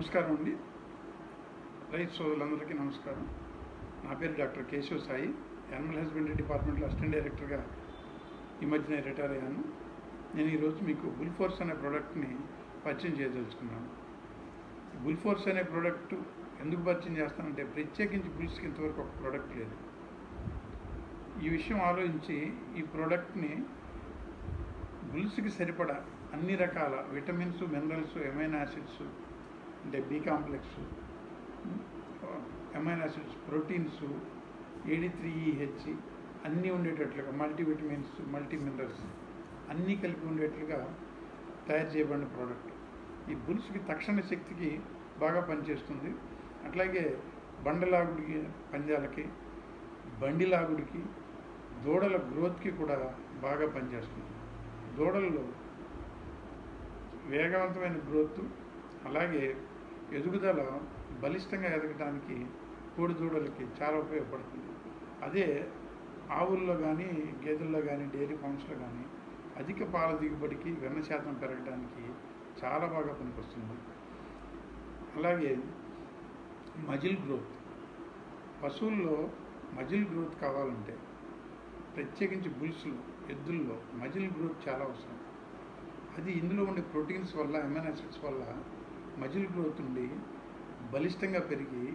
నమస్కారం అండి. రైతు సోదరులందరికీ నమస్కారం. నా పేరు doctor Keshava Sai. Animal husbandry డిపార్ట్మెంట్లో అసిస్టెంట్ డైరెక్టర్గా ఈ మధ్యన రిటైర్ అయ్యాను. నేను ఈరోజు మీకు బుల్ ఫోర్స్ అనే ప్రోడక్ట్ని పరిచయం చేయదలుచుకున్నాను. బుల్ ఫోర్స్ అనే ప్రోడక్ట్ ఎందుకు పరిచయం చేస్తానంటే ప్రత్యేకించి బుల్స్కి ఇంతవరకు ఒక ప్రోడక్ట్ లేదు. ఈ విషయం ఆలోచించి ఈ ప్రోడక్ట్ని బుల్స్కి సరిపడా అన్ని రకాల విటమిన్స్ మినరల్స్ ఎమైన్ యాసిడ్స్ అంటే B complex amino acids proteins AD three E H అన్నీ ఉండేటట్లుగా మల్టీ విటమిన్స్ మల్టీ మినరల్స్ అన్నీ కలిపి ఉండేట్లుగా తయారు చేయబడిన ప్రోడక్ట్ ఈ బుల్స్కి తక్షణ శక్తికి బాగా పనిచేస్తుంది. అట్లాగే బండలాగుడికి పంజాలకి బండిలాగుడికి దూడల గ్రోత్కి కూడా బాగా పనిచేస్తుంది. దూడల్లో వేగవంతమైన గ్రోత్ అలాగే ఎదుగుదల బలిష్టంగా ఎదగడానికి కోడిదూడలకి చాలా ఉపయోగపడుతుంది. అదే ఆవుల్లో కానీ గేదెల్లో కానీ డైరీ ఫామ్స్లో కానీ అధిక పాల దిగుబడికి వెన్న శాతం పెరగడానికి చాలా బాగా పనికొస్తుంది. అలాగే మజిల్ గ్రోత్. పశువుల్లో మజిల్ గ్రోత్ కావాలంటే ప్రత్యేకించి బుల్స్లో ఎద్దుల్లో మజిల్ గ్రోత్ చాలా అవసరం. అది ఇందులో ఉండే ప్రోటీన్స్ వల్ల ఎమైన్ యాసిడ్స్ వల్ల మజిల్ గ్రోత్ ఉండి బలిష్టంగా పెరిగి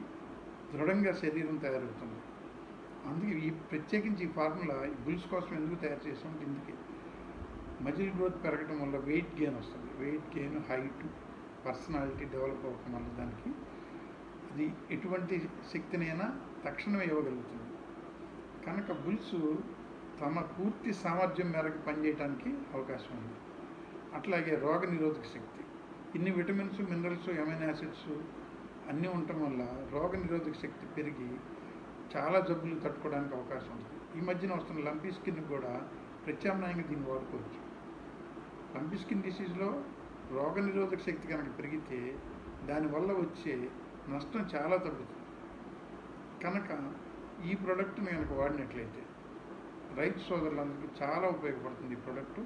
దృఢంగా శరీరం తయారవుతుంది. అందుకే ఈ ప్రత్యేకించి ఈ ఫార్ములా బుల్స్ కోసం ఎందుకు తయారు చేసాం ఇందుకే. మజిల్ గ్రోత్ పెరగడం వల్ల వెయిట్ గెయిన్ వస్తుంది. Weight gain height personality develop అవ్వడం వల్ల దానికి అది ఎటువంటి శక్తినైనా తక్షణమే ఇవ్వగలుగుతుంది. కనుక బుల్స్ తమ పూర్తి సామర్థ్యం మేరకు పనిచేయడానికి అవకాశం ఉంది. అట్లాగే రోగ నిరోధక శక్తి. ఇన్ని విటమిన్స్ మినరల్స్ ఎమైన్ యాసిడ్స్ అన్నీ ఉండటం వల్ల రోగ నిరోధక శక్తి పెరిగి చాలా జబ్బులు తట్టుకోవడానికి అవకాశం ఉంటుంది ఈ మధ్యన వస్తున్న లంపీ స్కిన్ కూడా ప్రత్యామ్నాయంగా దీన్ని వాడుకోవచ్చు. లంపీ స్కిన్ డిసీజ్లో రోగ నిరోధక శక్తి కనుక పెరిగితే దానివల్ల వచ్చే నష్టం చాలా తగ్గుతుంది. కనుక ఈ ప్రోడక్ట్ని కనుక వాడినట్లయితే రైతు సోదరులందరికీ చాలా ఉపయోగపడుతుంది ఈ ప్రోడక్ట్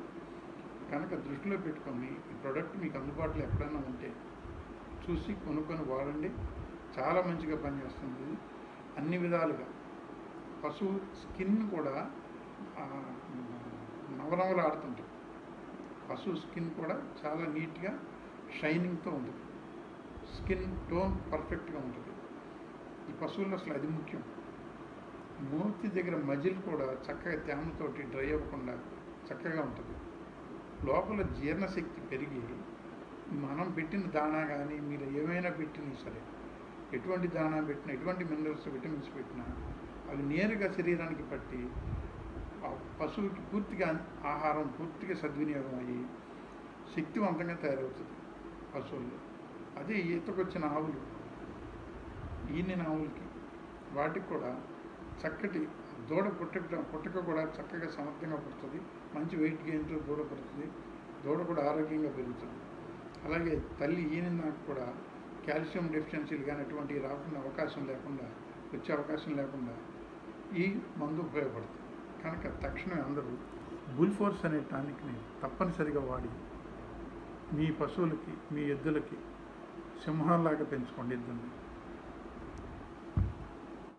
కనుక దృష్టిలో పెట్టుకొని ఈ ప్రోడక్ట్ మీకు అందుబాటులో ఎప్పుడన్నా ఉంటే చూసి కొనుక్కొని వాడండి. చాలా మంచిగా పనిచేస్తుంది. అన్ని విధాలుగా. పశువు స్కిన్ కూడా నవనవలు ఆడుతుంటుంది పశువు స్కిన్ కూడా చాలా నీట్గా షైనింగ్తో ఉంటుంది. స్కిన్ టోన్ పర్ఫెక్ట్గా ఉంటుంది. ఈ పశువుల్లో అసలు అది ముఖ్యం. మూర్తి దగ్గర మజిల్ కూడా చక్కగా తేమతోటి డ్రై అవ్వకుండా చక్కగా ఉంటుంది. లోపల జీర్ణశక్తి పెరిగి మనం పెట్టిన దాణా కానీ మీరు ఏమైనా పెట్టినా సరే ఎటువంటి దాణా పెట్టినా ఎటువంటి మినరల్స్ విటమిన్స్ పెట్టినా అవి నేరుగా శరీరానికి పట్టి ఆ పశువుకి పూర్తిగా ఆహారం పూర్తిగా సద్వినియోగం అయ్యి శక్తివంతంగా తయారవుతుంది పశువుల్లో అదే ఈతకొచ్చిన ఆవులు ఈనిన ఆవులకి వాటికి కూడా చక్కటి దూడ పుట్టడం పుట్టక కూడా చక్కగా సమర్థంగా పుడుతుంది. మంచి వెయిట్ గెయిన్తో దూడ పుడుతుంది. దూడ కూడా ఆరోగ్యంగా పెరుగుతుంది. అలాగే తల్లి ఈనినాక కూడా కాల్షియం డెఫిషియన్సీలు కానీ అటువంటివి రాకుండా అవకాశం లేకుండా వచ్చే అవకాశం లేకుండా ఈ మందు ఉపయోగపడుతుంది. కనుక తక్షణమే అందరూ బుల్ ఫోర్స్ అనే టానిక్ని తప్పనిసరిగా వాడి మీ పశువులకి మీ ఎద్దులకి సింహాల్లాగా పెంచుకోండి ఇద్దరిని.